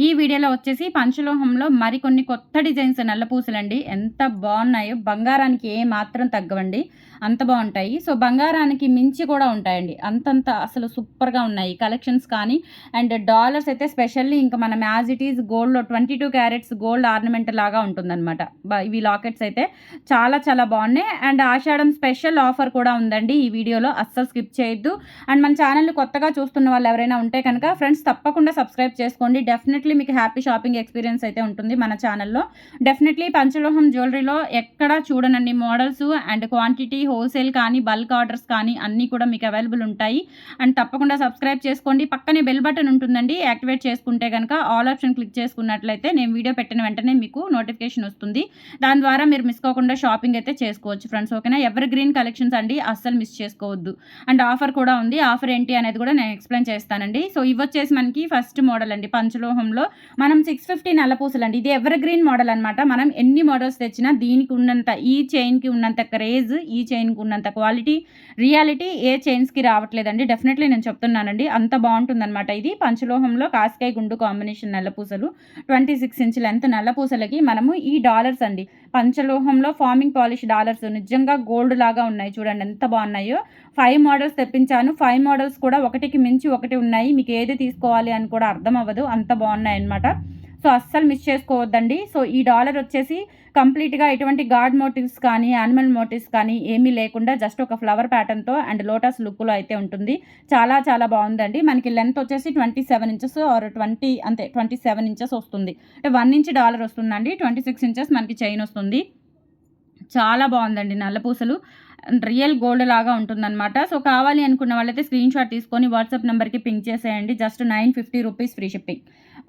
ఈ వీడియోలో వచ్చేసి పంచలోహంలో మరికొన్ని కొత్త డిజైన్స్ నల్లపూసలండి ఎంత బాగున్నాయో బంగారానికి ఏ మాత్రం తగ్గవండి. అంత బాగుంటాయి. సో బంగారానికి మించి కూడా ఉంటాయండి. అంతంత అసలు సూపర్గా ఉన్నాయి కలెక్షన్స్ కానీ. అండ్ డాలర్స్ అయితే స్పెషల్లీ ఇంకా మనం యాజ్ ఇట్ ఈస్ గోల్డ్లో twenty two carats gold ornament లాగా ఉంటుందన్నమాట. బ- ఇవి లాకెట్స్ అయితే చాలా చాలా బాగున్నాయి. అండ్ ఆషాఢం స్పెషల్ ఆఫర్ కూడా ఉందండి ఈ వీడియోలో. అస్సలు స్కిప్ చేయొద్దు. అండ్ మన ఛానల్ కొత్తగా చూస్తున్న వాళ్ళు ఎవరైనా ఉంటే కనుక ఫ్రెండ్స్ తప్పకుండా సబ్స్క్రైబ్ చేసుకోండి. డెఫినెట్లీ మీకు హ్యాపీ షాపింగ్ ఎక్స్పీరియన్స్ అయితే ఉంటుంది మన ఛానల్లో డెఫినెట్లీ పంచలోహం జ్యువెలరీలో ఎక్కడ చూడనండి. మోడల్స్ అండ్ క్వాంటిటీ హోల్సేల్ కానీ బల్క్ ఆర్డర్స్ కానీ అన్నీ కూడా మీకు అవైలబుల్ ఉంటాయి. అండ్ తప్పకుండా సబ్స్క్రైబ్ చేసుకోండి. పక్కనే బెల్ బటన్ ఉంటుందండి. యాక్టివేట్ చేసుకుంటే కనుక ఆల్ ఆప్షన్ క్లిక్ చేసుకున్నట్లయితే నేను వీడియో పెట్టిన వెంటనే మీకు నోటిఫికేషన్ వస్తుంది. దాని ద్వారా మీరు మిస్ కాకుండా షాపింగ్ అయితే చేసుకోవచ్చు ఫ్రెండ్స్ ఓకేనా ఎవర్ గ్రీన్ కలెక్షన్స్ అండి అస్సలు మిస్ చేసుకోవద్దు. అండ్ ఆఫర్ కూడా ఉంది. ఆఫర్ ఏంటి అనేది కూడా నేను ఎక్స్ప్లెయిన్ చేస్తానండి. సో ఇవి వచ్చేసి మనకి ఫస్ట్ మోడల్ అండి. పంచలోహం పంచలోహంలో మనం సిక్స్ ఫిఫ్టీ నల్లపూసలు అండి ఇది ఎవర్ గ్రీన్ మోడల్ అనమాట మనం ఎన్ని మోడల్స్ తెచ్చినా దీనికి ఉన్నంత ఈ చైన్కి ఉన్నంత క్రేజ్ ఈ చైన్కి ఉన్నంత క్వాలిటీ రియాలిటీ ఏ చైన్స్కి రావట్లేదండి. డెఫినెట్లీ నేను చెప్తున్నానండి. అంత బాగుంటుందన్నమాట ఇది. పంచలోహంలో కాస్కాయ గుండు కాంబినేషన్ నల్లపూసలు. ట్వంటీ సిక్స్ ఇంచ్ లెంత్ నల్లపూసలకి మనము ఈ డాలర్స్ అండి. పంచలోహంలో ఫార్మింగ్ పాలిష్ డాలర్స్ నిజంగా గోల్డ్ లాగా ఉన్నాయి. చూడండి ఎంత బాగున్నాయో. ఫైవ్ మోడల్స్ తెప్పించాను. ఫైవ్ మోడల్స్ కూడా ఒకటికి మించి ఒకటి ఉన్నాయి. మీకు ఏది తీసుకోవాలి అని కూడా అర్థం అవ్వదు. అంత బాగున్నాయి అనమాట సో అస్సలు మిస్ చేసుకోవద్దండి. సో ఈ డాలర్ వచ్చేసి కంప్లీట్గా ఎటువంటి గాడ్ మోటివ్స్ కానీ యానిమల్ మోటివ్స్ కానీ ఏమీ లేకుండా జస్ట్ ఒక ఫ్లవర్ ప్యాటర్న్తో అండ్ లోటస్ లుక్లో అయితే ఉంటుంది. చాలా చాలా బాగుందండి. మనకి లెంత్ వచ్చేసి twenty seven inches or twenty అంతే ట్వంటీ సెవెన్ ఇంచెస్ వస్తుంది. అంటే వన్ ఇంచ్ డాలర్ వస్తుందండి. ట్వంటీ సిక్స్ ఇంచెస్ మనకి చైన్ వస్తుంది. చాలా బాగుందండి నల్ల పూసలు. రియల్ గోల్డ్ లాగా ఉంటుందన్నమాట. సో కావాలి అనుకున్న వాళ్ళైతే స్క్రీన్ షాట్ తీసుకొని వాట్సాప్ నెంబర్కి పింక్ చేసేయండి. Just nine fifty rupees free shipping.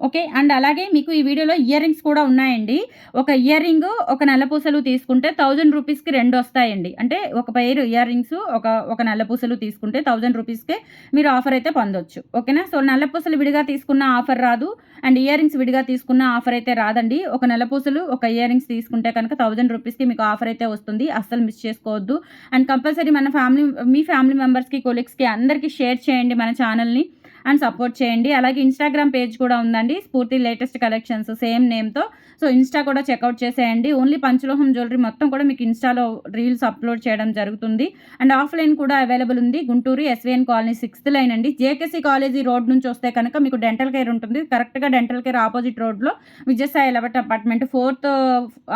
Okay? And అలాగే మీకు ఈ వీడియోలో ఇయర్ రింగ్స్ కూడా ఉన్నాయండి. ఒక ఇయర్ రింగ్ ఒక నల్లపూసలు తీసుకుంటే థౌజండ్ రూపీస్కి రెండు వస్తాయండి. అంటే ఒక పైర్ ఇయర్ రింగ్స్ ఒక ఒక నల్లపూసలు తీసుకుంటే థౌజండ్ రూపీస్కే మీరు ఆఫర్ అయితే పొందొచ్చు. ఓకేనా? సో నల్లపూసలు విడిగా తీసుకున్న ఆఫర్ రాదు. అండ్ ఇయర్ రింగ్స్ విడిగా తీసుకున్న ఆఫర్ అయితే రాదండి. ఒక నల్లపూసలు ఒక ఇయర్ రింగ్స్ తీసుకుంటే కనుక థౌజండ్ రూపీస్కి మీకు ఆఫర్ అయితే వస్తుంది. అస్సలు మిస్ చేసుకోవద్దు. అండ్ కంపల్సరీ మన ఫ్యామిలీ మీ ఫ్యామిలీ మెంబర్స్కి కొలీగ్స్కి అందరికీ షేర్ చేయండి మన ఛానల్ని. అండ్ సపోర్ట్ చేయండి. అలాగే ఇన్స్టాగ్రామ్ పేజ్ కూడా ఉందండి. స్ఫూర్తి లేటెస్ట్ కలెక్షన్స్ సేమ్ నేమ్తో. సో ఇన్స్టా కూడా చెక్అవుట్ చేసేయండి. ఓన్లీ పంచలోహం జ్యువెలరీ మొత్తం కూడా మీకు ఇన్స్టాలో రీల్స్ అప్లోడ్ చేయడం జరుగుతుంది. అండ్ ఆఫ్లైన్ కూడా అవైలబుల్ ఉంది. Guntur SVN colony sixth line అండి. జేకేసీ కాలేజీ రోడ్ నుంచి వస్తే కనుక మీకు డెంటల్ కేర్ ఉంటుంది. కరెక్ట్గా డెంటల్ కేర్ ఆపోజిట్ రోడ్లో Vijayasai ఎలబట్ apartment fourth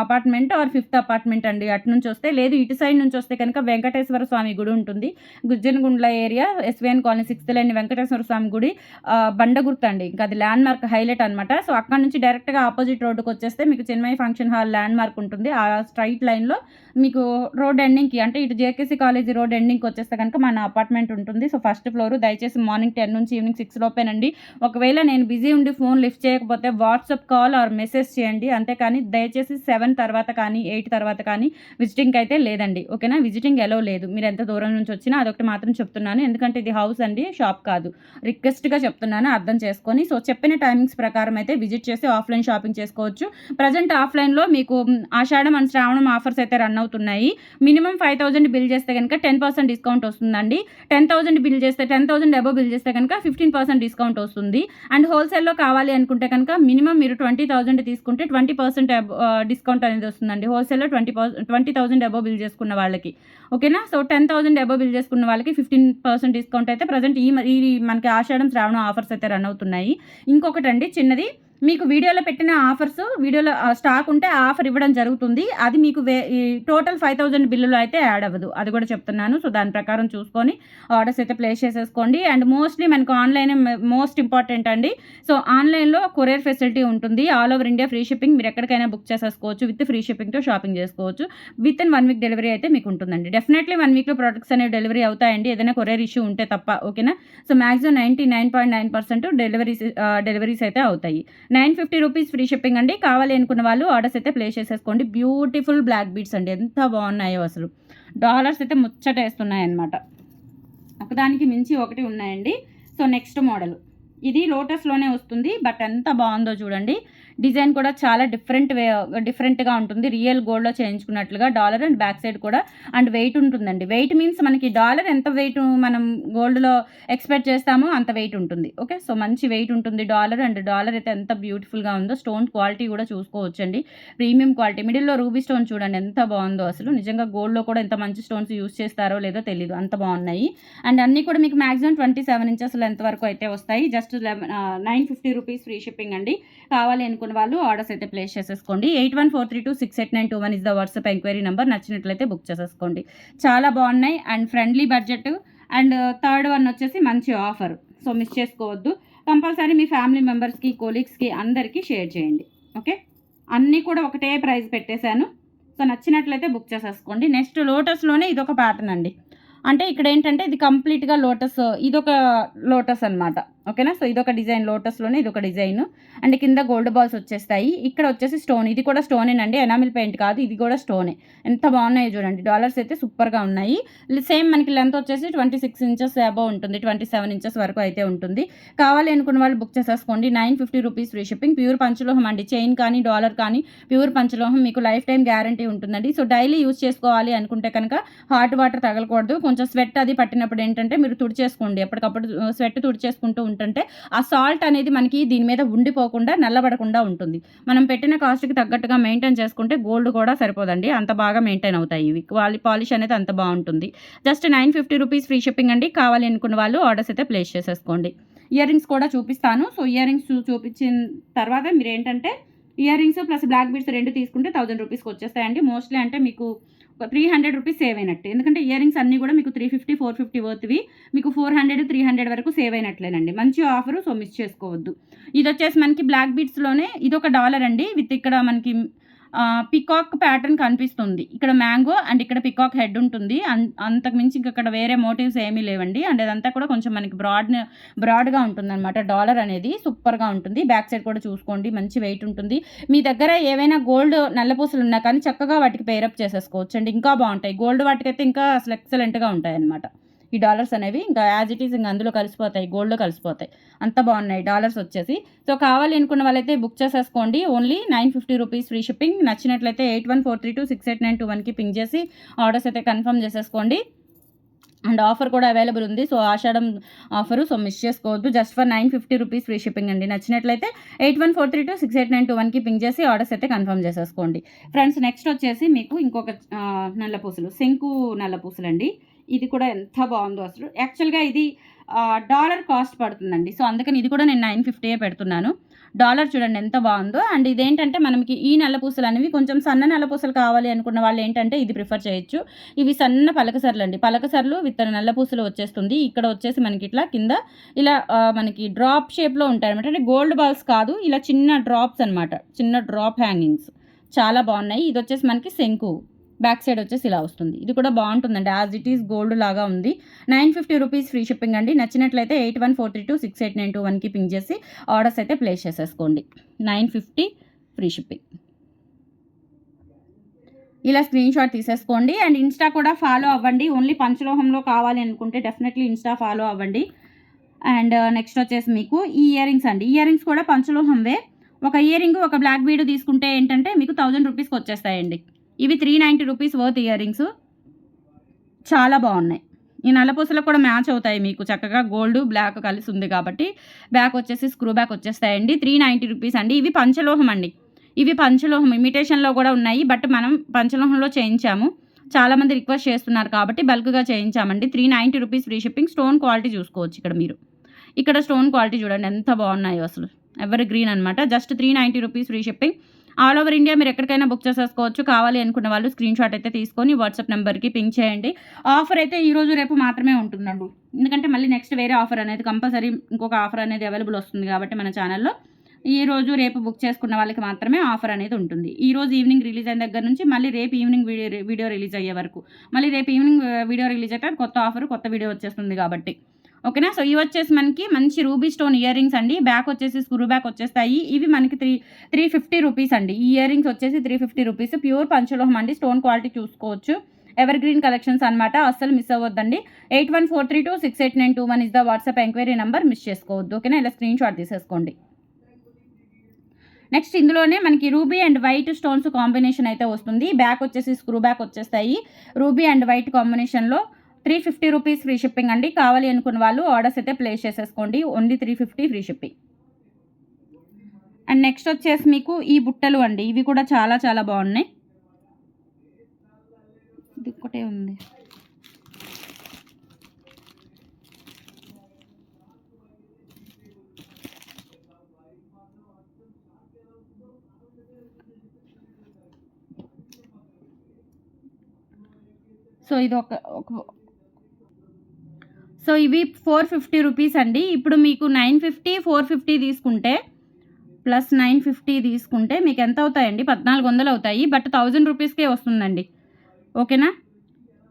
apartment or fifth apartment అండి. అటు నుంచి వస్తే లేదు ఇటు సైడ్ నుంచి వస్తే కనుక వెంకటేశ్వర స్వామి గుడి ఉంటుంది. Gujjanagundla area SVN colony sixth line Venkateswara Swamy గుడి ఆ, బండగుర్తు అండి. ఇంకా అది ల్యాండ్ మార్క్ హైలైట్ అనమాట సో అక్కడ నుంచి డైరెక్ట్గా ఆపోజిట్ రోడ్డుకి వచ్చేస్తే మీకు Chinmaya function hall land mark ఉంటుంది. ఆ స్ట్రైట్ లైన్లో మీకు రోడ్ ఎండింగ్కి అంటే ఇటు జేకేసీ కాలేజీ రోడ్ ఎండింగ్కి వచ్చేస్తే కనుక మన అపార్ట్మెంట్ ఉంటుంది. సో ఫస్ట్ ఫ్లోర్ దయచేసి మార్నింగ్ టెన్ నుంచి ఈవినింగ్ సిక్స్ లోపేనండి. ఒకవేళ నేను బిజీ ఉండి ఫోన్ లిఫ్ట్ చేయకపోతే వాట్సాప్ కాల్ ఆర్ మెసేజ్ చేయండి. అంతేకాని దయచేసి సెవెన్ తర్వాత కానీ ఎయిట్ తర్వాత కానీ విజిటింగ్ అయితే లేదండి. ఓకేనా? విజిటింగ్ ఎలో లేదు. మీరు ఎంత దూరం నుంచి వచ్చినా అదొకటి మాత్రం చెప్తున్నాను. ఎందుకంటే ఇది హౌస్ అండి షాప్ కాదు. రిక్ రిక్వెస్ట్గా చెప్తున్నాను అర్థం చేసుకొని. సో చెప్పిన టైమింగ్స్ ప్రకారం అయితే విజిట్ చేసి ఆఫ్లైన్ షాపింగ్ చేసుకోవచ్చు. ప్రజెంట్ ఆఫ్లైన్లో మీకు ఆషాఢం అండ్ శ్రావణం ఆఫర్స్ అయితే రన్ అవుతున్నాయి. మినిమం ఫైవ్ థౌసండ్ బిల్ చేస్తే కనుక టెన్ పర్సెంట్ డిస్కౌంట్ వస్తుందండి. టెన్ థౌసండ్ బిల్ చేస్తే టెన్ థౌసండ్ అబో బిల్ చేస్తే కనుక ఫిఫ్టీన్ పర్సెంట్ డిస్కౌంట్ వస్తుంది. అండ్ హోల్సేల్లో కావాలి అనుకుంటే కనుక మినిమం మీరు ట్వంటీ థౌసండ్ తీసుకుంటే ట్వంటీ పర్సెంట్ డిస్కౌంట్ అనేది వస్తుందండి. హోల్సేల్లో twenty twenty thousand above bill చేసుకున్న వాళ్ళకి. ఓకేనా? So ten thousand above bill చేసుకున్న వాళ్ళకి ఫిఫ్టీన్ పర్సెంట్ డిస్కౌంట్ అయితే ప్రజెంట్ ఈ మనకి ఆషాఢం శ్రావణం ఆఫర్స్ అయితే రన్ అవుతున్నాయి. ఇంకొకటి అండి చిన్నది మీకు వీడియోలో పెట్టిన ఆఫర్స్ వీడియోలో స్టాక్ ఉంటే ఆఫర్ ఇవ్వడం జరుగుతుంది. అది మీకు వే ఈ టోటల్ ఫైవ్ థౌజండ్ బిల్లులో అయితే యాడ్ అవ్వదు. అది కూడా చెప్తున్నాను. సో దాని ప్రకారం చూసుకొని ఆర్డర్స్ అయితే ప్లేస్ చేసేసుకోండి. అండ్ మోస్ట్లీ మనకు ఆన్లైన్ మోస్ట్ ఇంపార్టెంట్ అండి. సో ఆన్లైన్లో కొరియర్ ఫెసిలిటీ ఉంటుంది. All over India free shipping మీరు ఎక్కడికైనా బుక్ చేసేసుకోవచ్చు. విత్ ఫ్రీ షిప్పింగ్తో షాపింగ్ చేసుకోవచ్చు. With in one week delivery అయితే మీకు ఉంటుందండి. డెఫినెట్లీ వన్ వీక్లో ప్రొడక్ట్స్ అనేవి డెలివరీ అవుతాయండి. ఏదైనా కొరియర్ ఇష్యూ ఉంటే తప్ప ఓకేనా? So maximum ninety nine point nine percent deliveries deliveries అయితే అవుతాయి. Nine fifty rupees free shipping అండి. కావాలి అనుకున్న వాళ్ళు ఆర్డర్స్ అయితే ప్లేస్ చేసేసుకోండి. బ్యూటిఫుల్ బ్లాక్ బీడ్స్ అండి. ఎంత బాగున్నాయో అసలు. డాలర్స్ అయితే ముచ్చటేస్తున్నాయి వేస్తున్నాయన్నమాట. ఒకదానికి మించి ఒకటి ఉన్నాయండి. So next model. ఇది లోటస్లోనే వస్తుంది. బట్ ఎంత బాగుందో చూడండి. డిజైన్ కూడా చాలా డిఫరెంట్ వే డిఫరెంట్గా ఉంటుంది. రియల్ గోల్డ్లో చేయించుకున్నట్లుగా డాలర్ అండ్ బ్యాక్ సైడ్ కూడా అండ్ వెయిట్ ఉంటుందండి. వెయిట్ మీన్స్ మనకి డాలర్ ఎంత వెయిట్ మనం గోల్డ్లో ఎక్స్పెక్ట్ చేస్తామో అంత వెయిట్ ఉంటుంది. ఓకే? సో మంచి వెయిట్ ఉంటుంది డాలర్ అండ్ డాలర్ అయితే ఎంత బ్యూటిఫుల్గా ఉందో స్టోన్ క్వాలిటీ కూడా చూసుకోవచ్చండి. ప్రీమియం క్వాలిటీ మిడిల్లో రూబీ స్టోన్ చూడండి ఎంత బాగుందో అసలు. నిజంగా గోల్డ్లో కూడా ఎంత మంచి స్టోన్స్ యూస్ చేస్తారో లేదో తెలియదు అంత బాగున్నాయి. అండ్ అన్నీ కూడా మీకు maximum twenty seven inches length వరకు అయితే వస్తాయి. Just eleven nine fifty rupees free shipping అండి. కావాలి అనుకున్న వాళ్ళు ఆర్డర్స్ అయితే ప్లేస్ చేసేసుకోండి. Eight one four three two six eight nine two one is the WhatsApp enquiry number నచ్చినట్లయితే బుక్ చేసేసుకోండి. చాలా బాగున్నాయి and friendly budget and third one వచ్చేసి మంచి ఆఫర్ సో మిస్ చేసుకోవద్దు. కంపల్సరీ మీ ఫ్యామిలీ మెంబర్స్కి కొలీగ్స్కి అందరికీ షేర్ చేయండి. ఓకే అన్నీ కూడా ఒకటే ప్రైస్ పెట్టేశాను. సో నచ్చినట్లయితే బుక్ చేసేసుకోండి. నెక్స్ట్ లోటస్లోనే ఇదొక ప్యాటర్న్ అండి. అంటే ఇక్కడ ఏంటంటే ఇది కంప్లీట్గా లోటస్ ఇదొక లోటస్ అనమాట ఓకేనా? సో ఇదొక డిజైన్. లోటస్లోనే ఇదొక డిజైన్. అండ్ కింద గోల్డ్ బాల్స్ వచ్చేస్తాయి. ఇక్కడ వచ్చేసి స్టోన్. ఇది కూడా స్టోనేనండి ఎనామిల్ పెయింట్ కాదు. ఇది కూడా స్టోనే. ఎంత బాగున్నాయో చూడండి. డాలర్స్ అయితే సూపర్గా ఉన్నాయి. సేమ్ మనకి లెంత్ వచ్చేసి ట్వంటీ సిక్స్ ఇంచెస్ అబో ఉంటుంది. ట్వంటీ సెవెన్ ఇంచెస్ వరకు అయితే ఉంటుంది. కావాలి అనుకున్న వాళ్ళు బుక్ చేసేసుకోండి. Nine fifty rupees free shipping. Pure పంచలోహం అండి. చైన్ కానీ డాలర్ కానీ ప్యూర్ పంచలోహం మీకు లైఫ్ టైం గ్యారంటీ ఉంటుందండి. సో డైలీ యూజ్ చేసుకోవాలి అనుకుంటే కనుక హాట్ వాటర్ తగలకూడదు. కొంచెం స్వెట్ అది పట్టినప్పుడు ఏంటంటే మీరు తుడిచేసుకోండి. ఎప్పటికప్పుడు స్వెట్ తుడిచేసుకుంటూ ఉంటుంటే ఆ సాల్ట్ అనేది మనకి దీని మీద ఉండిపోకుండా నల్లబడకుండా ఉంటుంది. మనం పెట్టిన కాస్ట్కి తగ్గట్టుగా మెయింటైన్ చేసుకుంటే గోల్డ్ కూడా సరిపోదండి. అంత బాగా మెయింటైన్ అవుతాయి ఇవి. క్వాలి పాలిష్ అనేది అంత బాగుంటుంది. Just nine fifty rupees free shipping అండి. కావాలి అనుకున్న వాళ్ళు ఆర్డర్స్ అయితే ప్లేస్ చేసేసుకోండి. ఇయర్ రింగ్స్ కూడా చూపిస్తాను. సో ఇయర్ రింగ్స్ చూపించిన తర్వాత మీరు ఏంటంటే ear rings plus black beads రెండు తీసుకుంటే థౌజండ్ రూపీస్కి వచ్చేస్తాయండి. మోస్ట్లీ అంటే మీకు త్రీ హండ్రెడ్ రూపీస్ సేవ్ అయినట్టు. ఎందుకంటే ఇయర్ రింగ్స్ అన్నీ కూడా మీకు త్రీ ఫిఫ్టీ ఫోర్ ఫిఫ్టీ వర్త్వి మీకు ఫోర్ హండ్రెడ్ త్రీ హండ్రెడ్ వరకు సేవ్ అయినట్లేనండి. మంచి ఆఫర్ సో మిస్ చేసుకోవద్దు. ఇది వచ్చేసి మనకి బ్లాక్ బీట్స్లోనే ఇది ఒక డాలర్ అండి. విత్ ఇక్కడ మనకి పికాక్ ప్యాటర్న్ కనిపిస్తుంది. ఇక్కడ మ్యాంగో అండ్ ఇక్కడ పికాక్ హెడ్ ఉంటుంది. అంతకు మించి ఇక్కడ వేరే మోటివ్స్ ఏమీ లేవండి. అండ్ అదంతా కూడా కొంచెం మనకి బ్రాడ్ బ్రాడ్గా ఉంటుంది అనమాట డాలర్ అనేది సూపర్గా ఉంటుంది. బ్యాక్ సైడ్ కూడా చూసుకోండి. మంచి వెయిట్ ఉంటుంది. మీ దగ్గర ఏవైనా గోల్డ్ నల్లపూసలు ఉన్నా కానీ చక్కగా వాటికి పేరప్ చేసేసుకోవచ్చు అండి ఇంకా బాగుంటాయి. గోల్డ్ వాటికైతే ఇంకా అసలు ఎక్సలెంట్గా ఉంటాయి అనమాట ఈ డాలర్స్ అనేవి ఇంకా యాజ్ ఇట్ ఈస్ ఇంకా అందులో కలిసిపోతాయి గోల్డ్లో కలిసిపోతాయి. అంత బాగున్నాయి డాలర్స్ వచ్చేసి. సో కావాలి అనుకున్న వాళ్ళైతే బుక్ చేసేసుకోండి. Only nine fifty rupees free shipping నచ్చినట్లయితే eight one four three two six eight nine two వన్కి పింక్ చేసి ఆర్డర్స్ అయితే కన్ఫర్మ్ చేసేసుకోండి. అండ్ ఆఫర్ కూడా అవైలబుల్ ఉంది. So Ashadham offer so miss చేసుకోవద్దు. Just for nine fifty rupees free shipping అండి. నచ్చినట్లయితే eight one four three two six eight nine two వన్కి పింక్ చేసి ఆర్డర్స్ అయితే కన్ఫర్మ్ చేసేసుకోండి. ఫ్రెండ్స్ నెక్స్ట్ వచ్చేసి మీకు ఇంకొక నల్ల పూసలు. శంకు నల్ల పూసలు అండి ఇది కూడా ఎంత బాగుందో అసలు. యాక్చువల్గా ఇది డాలర్ కాస్ట్ పడుతుందండి. సో అందుకని ఇది కూడా నేను నైన్ ఫిఫ్టీయే పెడుతున్నాను. డాలర్ చూడండి ఎంత బాగుందో. అండ్ ఇదేంటంటే మనకి ఈ నల్లపూసలు అనేవి కొంచెం సన్న నల్లపూసలు కావాలి అనుకున్న వాళ్ళు ఏంటంటే ఇది ప్రిఫర్ చేయొచ్చు. ఇవి సన్న పలకసర్లు అండి. పలకసర్లు విత్ నల్లపూసలు వచ్చేస్తుంది. ఇక్కడ వచ్చేసి మనకి ఇట్లా కింద ఇలా మనకి డ్రాప్ షేప్లో ఉంటాయి అనమాట అంటే గోల్డ్ బాల్స్ కాదు ఇలా చిన్న డ్రాప్స్ అనమాట చిన్న డ్రాప్ హ్యాంగింగ్స్. చాలా బాగున్నాయి. ఇది వచ్చేసి మనకి శంకు. బ్యాక్ సైడ్ వచ్చేసి ఇలా వస్తుంది. ఇది కూడా బాగుంటుందండి. యాజ్ ఇట్ ఈస్ గోల్డ్ లాగా ఉంది. Nine fifty rupees free shipping అండి. నచ్చినట్లయితే eight one four three two six eight nine two వన్కి పింక్ చేసి ఆర్డర్స్ అయితే ప్లేస్ చేసేసుకోండి. Nine fifty free shipping. ఇలా స్క్రీన్ షాట్ తీసేసుకోండి. అండ్ ఇన్స్టా కూడా ఫాలో అవ్వండి. ఓన్లీ పంచలోహంలో కావాలి అనుకుంటే డెఫినెట్లీ ఇన్స్టా ఫాలో అవ్వండి. అండ్ నెక్స్ట్ uh, వచ్చేసి మీకు ఈ ఇయర్ రింగ్స్ అండి. ఇయర్ రింగ్స్ కూడా పంచలోహంవే. ఒక ఇయర్ రింగ్ ఒక బ్లాక్ బీడ్ తీసుకుంటే ఏంటంటే మీకు థౌజండ్ రూపీస్కి వచ్చేస్తాయండి. ఇవి three ninety rupees worth ear rings చాలా బాగున్నాయి. ఈ నల్లపూసలకు కూడా మ్యాచ్ అవుతాయి మీకు. చక్కగా గోల్డ్ బ్లాక్ కలిసి ఉంది కాబట్టి బ్యాక్ వచ్చేసి స్క్రూ బ్యాక్ వచ్చేస్తాయండి. త్రీ నైంటీ రూపీస్ అండి. ఇవి పంచలోహం అండి. ఇవి పంచలోహం ఇమిటేషన్లో కూడా ఉన్నాయి. బట్ మనం పంచలోహంలో చేయించాము. చాలామంది రిక్వెస్ట్ చేస్తున్నారు కాబట్టి బల్క్గా చేయించామండి. Three ninety rupees free shipping stone quality చూసుకోవచ్చు ఇక్కడ మీరు. ఇక్కడ స్టోన్ క్వాలిటీ చూడండి. ఎంత బాగున్నాయో అసలు. ఎవరి గ్రీన్ అనమాట just three ninety rupees free shipping all over India మీరు ఎక్కడికైనా బుక్ చేసేసుకోవచ్చు. కావాలి అనుకున్న వాళ్ళు స్క్రీన్ షాట్ అయితే తీసుకొని వాట్సాప్ నెంబర్కి పింక్ చేయండి. ఆఫర్ అయితే ఈ రోజు రేపు మాత్రమే ఉంటుందండి. ఎందుకంటే మళ్ళీ నెక్స్ట్ వేరే ఆఫర్ అనేది కంపల్సరీ ఇంకొక ఆఫర్ అనేది అవైలబుల్ వస్తుంది కాబట్టి మన ఛానల్లో. ఈ రోజు రేపు బుక్ చేసుకున్న వాళ్ళకి మాత్రమే ఆఫర్ అనేది ఉంటుంది. ఈ రోజు ఈవినింగ్ రిలీజ్ అయిన దగ్గర నుంచి మళ్ళీ రేపు ఈవినింగ్ వీడియో వీడియో రిలీజ్ అయ్యే వరకు. మళ్ళీ రేపు ఈవినింగ్ వీడియో రిలీజ్ అయితే కొత్త ఆఫర్ కొత్త వీడియో వచ్చేస్తుంది కాబట్టి. ఓకేనా? సో ఇవి వచ్చేసి మనకి మంచి రూబీ స్టోన్ ఇయర్ రింగ్స్ అండి. బ్యాక్ వచ్చేసి స్క్రూ బ్యాక్ వచ్చేస్తాయి. ఇవి మనకి త్రీ త్రీ ఫిఫ్టీ రూపీస్ అండి. ఈ ఇయర్ రింగ్స్ వచ్చేసి త్రీ ఫిఫ్టీ రూపీస్. ప్యూర్ పంచలోహం అండి. స్టోన్ క్వాలిటీ చూసుకోవచ్చు. ఎవర్ గ్రీన్ కలెక్షన్స్ అనమాట అస్సలు miss అవ్వద్దండి. Eight one four three two six eight nine two one is the WhatsApp enquiry number. Miss చేసుకోవద్దు. ఓకేనా? ఇలా స్క్రీన్ షాట్ తీసేసుకోండి. నెక్స్ట్ ఇందులోనే మనకి ruby and white stones combination అయితే వస్తుంది. బ్యాక్ వచ్చేసి స్క్రూ బ్యాక్ వచ్చేస్తాయి. రూబీ అండ్ వైట్ కాంబినేషన్లో three fifty rupees free shipping అండి. కావాలి అనుకున్న వాళ్ళు ఆర్డర్స్ అయితే ప్లేస్ చేసేసుకోండి. Only three fifty free shipping. And next వచ్చేసి మీకు ఈ బుట్టలు అండి. ఇవి కూడా చాలా చాలా బాగున్నాయి. ఇది ఒకటే ఉంది. సో ఇది ఒక ఒక సో ఇవి ఫోర్ ఫిఫ్టీ రూపీస్ అండి. ఇప్పుడు మీకు నైన్ ఫిఫ్టీ ఫోర్ ఫిఫ్టీ తీసుకుంటే ప్లస్ నైన్ ఫిఫ్టీ తీసుకుంటే మీకు ఎంత అవుతాయండి? పద్నాలుగు వందలు అవుతాయి. బట్ థౌజండ్ రూపీస్కే వస్తుందండి. ఓకేనా?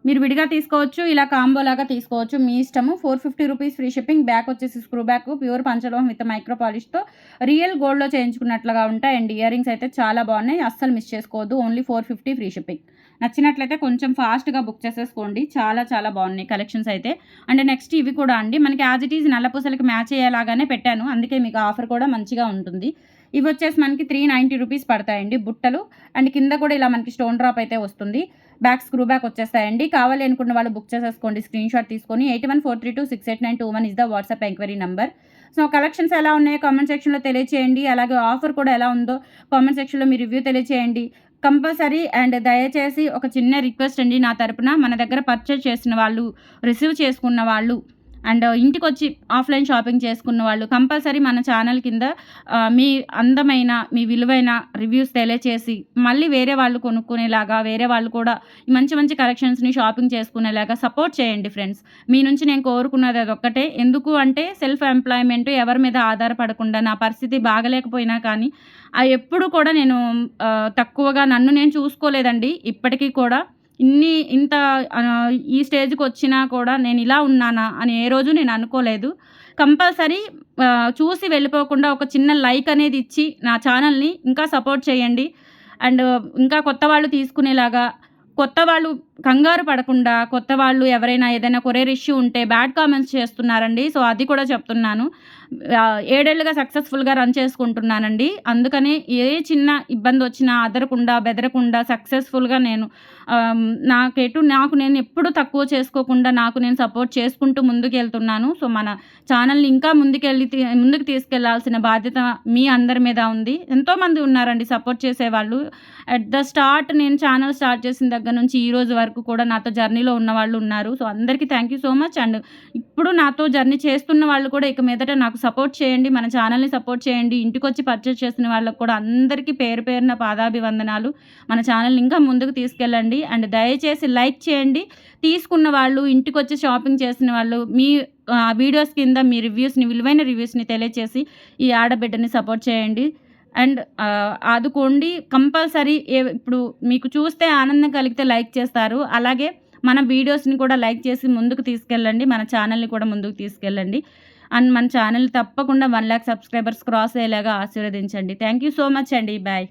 మీరు విడిగా తీసుకోవచ్చు ఇలా కాంబో లాగా తీసుకోవచ్చు. మీ ఇష్టము. Four fifty rupees free shipping. Back వచ్చేసి స్క్రూ బ్యాక్. ప్యూర్ పంచలోహం విత్ మైక్రో పాలిష్తో రియల్ గోల్డ్లో చేయించుకున్నట్లుగా ఉంటాయి. అండ్ ఇయర్ రింగ్స్ అయితే చాలా బాగున్నాయి. అస్సలు మిస్ చేసుకోవద్దు. Only four fifty free shipping. నచ్చినట్లయితే కొంచెం ఫాస్ట్గా బుక్ చేసేసుకోండి. చాలా చాలా బాగున్నాయి కలెక్షన్స్ అయితే. అండ్ నెక్స్ట్ ఇవి కూడా అండి. మనకి యాజ్ ఇట్ ఈజ్ నల్లపూసలకి మ్యాచ్ అయ్యేలాగానే పెట్టాను. అందుకే మీకు ఆఫర్ కూడా మంచిగా ఉంటుంది. ఇవి వచ్చేసి మనకి త్రీ నైంటీ రూపీస్ పడతాయండి బుట్టలు. అండ్ కింద కూడా ఇలా మనకి స్టోన్ డ్రాప్ అయితే వస్తుంది. బ్యాక్ స్క్రూ బ్యాక్ వచ్చేస్తాయండి. కావాలి అనుకున్న వాళ్ళు బుక్ చేసేసుకోండి. స్క్రీన్ షాట్ తీసుకొని eight one four three two six eight nine two one is the WhatsApp enquiry number. So collections ఎలా ఉన్నాయో కామెంట్ సెక్షన్లో తెలియచేయండి. అలాగే ఆఫర్ కూడా ఎలా ఉందో కామెంట్ సెక్షన్లో మీ రివ్యూ తెలియచేయండి. కంపల్సరీ అండ్ దయచేసి ఒక చిన్న రిక్వెస్ట్ అండి నా తరపున. మన దగ్గర పర్చేజ్ చేసిన వాళ్ళు రిసీవ్ చేసుకున్న వాళ్ళు అండ్ ఇంటికి వచ్చి ఆఫ్లైన్ షాపింగ్ చేసుకున్న వాళ్ళు కంపల్సరీ మన ఛానల్ కింద మీ అందమైన మీ విలువైన రివ్యూస్ తెలియచేసి మళ్ళీ వేరే వాళ్ళు కొనుక్కునేలాగా వేరే వాళ్ళు కూడా మంచి మంచి కలెక్షన్స్ని షాపింగ్ చేసుకునేలాగా సపోర్ట్ చేయండి ఫ్రెండ్స్. మీ నుంచి నేను కోరుకున్నది అదొక్కటే. ఎందుకు అంటే సెల్ఫ్ ఎంప్లాయ్మెంట్ ఎవరి మీద ఆధారపడకుండా నా పరిస్థితి బాగలేకపోయినా కానీ ఎప్పుడు కూడా నేను తక్కువగా నన్ను నేను చూసుకోలేదండి. ఇప్పటికీ కూడా ఇన్ని ఇంత ఈ స్టేజ్కి వచ్చినా కూడా నేను ఇలా ఉన్నానా అని ఏ రోజు నేను అనుకోలేదు. కంపల్సరీ చూసి వెళ్ళిపోకుండా ఒక చిన్న లైక్ అనేది ఇచ్చి నా ఛానల్ని ఇంకా సపోర్ట్ చేయండి. అండ్ ఇంకా కొత్త వాళ్ళు తీసుకునేలాగా కొత్త వాళ్ళు కంగారు పడకుండా కొత్త వాళ్ళు ఎవరైనా ఏదైనా కొరేర్ ఇష్యూ ఉంటే బ్యాడ్ కామెంట్స్ చేస్తున్నారండి. సో అది కూడా చెప్తున్నాను. ఏడేళ్ళుగా ఏడేళ్ళుగా సక్సెస్ఫుల్గా రన్ చేసుకుంటున్నానండి. అందుకని ఏ చిన్న ఇబ్బంది వచ్చినా అదరకుండా బెదరకుండా సక్సెస్ఫుల్గా నేను నాకు నాకెటు నాకు నేను ఎప్పుడు తక్కువ చేసుకోకుండా నాకు నేను సపోర్ట్ చేసుకుంటూ ముందుకెళ్తున్నాను. సో మన ఛానల్ని ఇంకా ముందుకెళ్ళి తీ- ముందుకు తీసుకెళ్ళాల్సిన బాధ్యత మీ అందరి మీద ఉంది. ఎంతోమంది ఉన్నారండి సపోర్ట్ చేసేవాళ్ళు. అట్ ద స్టార్ట్ నేను ఛానల్ స్టార్ట్ చేసిన దగ్గర నుంచి ఈ రోజు వరకు కూడా నాతో జర్నీలో ఉన్న వాళ్ళు ఉన్నారు. సో అందరికీ thank you so much and ఇప్పుడు నాతో జర్నీ చేస్తున్న వాళ్ళు కూడా ఇక మీదట నాకు సపోర్ట్ చేయండి. మన ఛానల్ని సపోర్ట్ చేయండి. ఇంటికి వచ్చి పర్చేస్ చేసిన వాళ్ళకు కూడా అందరికీ పేరు పేరున పాదాభివందనాలు. మన ఛానల్ని ఇంకా ముందుకు తీసుకెళ్ళండి. అండ్ దయచేసి లైక్ చేయండి. తీసుకున్న వాళ్ళు ఇంటికి వచ్చి షాపింగ్ చేసిన వాళ్ళు మీ వీడియోస్ కింద మీ రివ్యూస్ని విలువైన రివ్యూస్ని తెలియచేసి ఈ ఆడబిడ్డని సపోర్ట్ చేయండి. అండ్ ఆదుకోండి కంపల్సరీ ఏ- ఇప్పుడు మీకు చూస్తే ఆనందం కలిగితే లైక్ చేస్తారు. అలాగే మన వీడియోస్ని కూడా లైక్ చేసి ముందుకు తీసుకెళ్ళండి. మన ఛానల్ని కూడా ముందుకు తీసుకెళ్ళండి. అండ్ మన ఛానల్ తప్పకుండా వన్ ల్యాక్ సబ్స్క్రైబర్స్ క్రాస్ అయ్యేలాగా ఆశీర్వదించండి. థ్యాంక్ యూ సో మచ్ అండి. బాయ్.